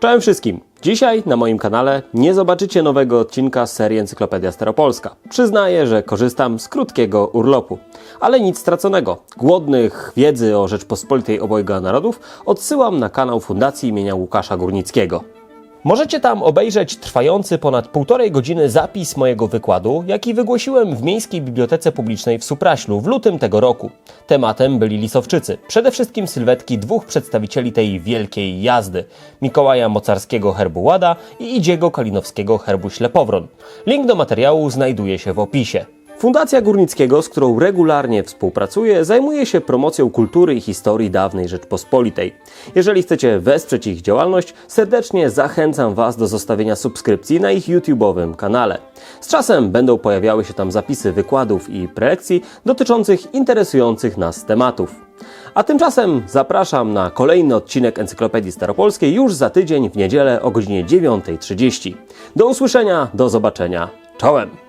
Czołem wszystkim! Dzisiaj na moim kanale nie zobaczycie nowego odcinka serii Encyklopedia Staropolska. Przyznaję, że korzystam z krótkiego urlopu. Ale nic straconego. Głodnych wiedzy o Rzeczpospolitej obojga narodów odsyłam na kanał Fundacji imienia Łukasza Górnickiego. Możecie tam obejrzeć trwający ponad półtorej godziny zapis mojego wykładu, jaki wygłosiłem w Miejskiej Bibliotece Publicznej w Supraślu w lutym tego roku. Tematem byli lisowczycy, przede wszystkim sylwetki dwóch przedstawicieli tej wielkiej jazdy: Mikołaja Mocarskiego herbu Łada i Idziego Kalinowskiego herbu Ślepowron. Link do materiału znajduje się w opisie. Fundacja Górnickiego, z którą regularnie współpracuję, zajmuje się promocją kultury i historii dawnej Rzeczpospolitej. Jeżeli chcecie wesprzeć ich działalność, serdecznie zachęcam Was do zostawienia subskrypcji na ich YouTube'owym kanale. Z czasem będą pojawiały się tam zapisy wykładów i prelekcji dotyczących interesujących nas tematów. A tymczasem zapraszam na kolejny odcinek Encyklopedii Staropolskiej już za tydzień w niedzielę o godzinie 9.30. Do usłyszenia, do zobaczenia. Czołem!